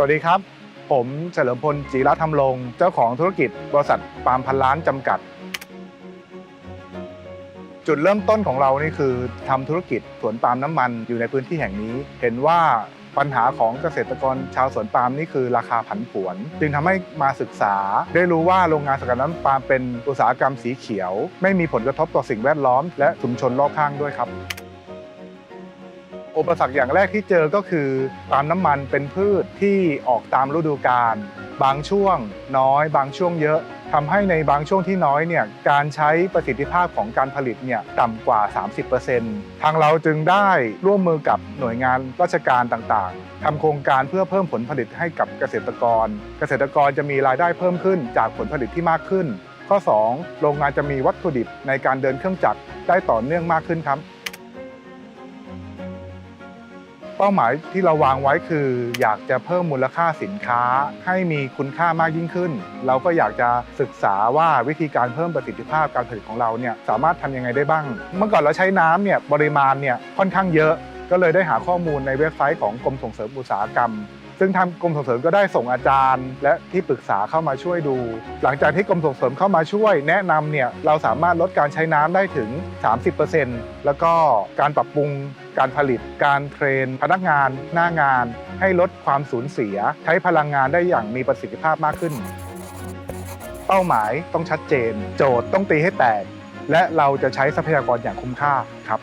สวัสดีครับ ผมเฉลิมพลจีรธรรมรงค์เจ้าของธุรกิจบริษัทปาล์มพันล้านจำกัด จุดเริ่มต้นของเรานี่คือทำธุรกิจสวนปาล์มน้ำมันอยู่ในพื้นที่แห่งนี้ เห็นว่าปัญหาของเกษตรกรชาวสวนปาล์มนี่คือราคาผันผวน จึงทำให้มาศึกษา ได้รู้ว่าโรงงานสกัดน้ำปาล์มเป็นอุตสาหกรรมสีเขียว ไม่มีผลกระทบต่อสิ่งแวดล้อม และชุมชนรอบข้างด้วยครับ อุปสรรคอย่างแรกที่เจอก็คือปาล์มน้ำมันเป็นพืชที่ออกตามฤดูกาลบางช่วงน้อย บางช่วงเยอะทำให้ในบางช่วงที่น้อยเนี่ยการใช้ประสิทธิภาพของการผลิตเนี่ยต่ำกว่า 30%ทางเราจึงได้ร่วมมือกับหน่วยงานราชการต่างๆทำโครงการเพื่อเพิ่มผลผลิตให้กับเกษตรกร เกษตรกรจะมีรายได้เพิ่มขึ้นจากผลผลิตที่มากขึ้น ข้อ 2 โรงงานจะมีวัตถุดิบในการเดินเครื่องจักรได้ต่อเนื่องมากขึ้นครับ เป้าหมายที่เราวางไว้คือ อยากจะเพิ่มมูลค่าสินค้า ให้มีคุณค่ามากยิ่งขึ้น เราก็อยากจะศึกษาว่าวิธีการเพิ่มประสิทธิภาพการผลิตของเราเนี่ยสามารถทำยังไงได้บ้าง เมื่อก่อนเราใช้น้ำเนี่ยปริมาณเนี่ยค่อนข้างเยอะ ก็เลยได้หาข้อมูลในเว็บไซต์ของกรมส่งเสริมอุตสาหกรรม ซึ่งทางกรมส่งเสริมก็ได้ส่งอาจารย์ และที่ปรึกษาเข้ามาช่วยดู หลังจากที่กรมส่งเสริมเข้ามาช่วยแนะนำเนี่ยเราสามารถลดการใช้น้ำได้ถึง 30%แล้วก็การปรับปรุงการผลิต การเทรน พนักงานหน้างาน ให้ลดความสูญเสีย ใช้พลังงานได้อย่างมีประสิทธิภาพมากขึ้น เป้าหมายต้องชัดเจน โจทย์ต้องตีให้แตก และเราจะใช้ทรัพยากรอย่างคุ้มค่าครับ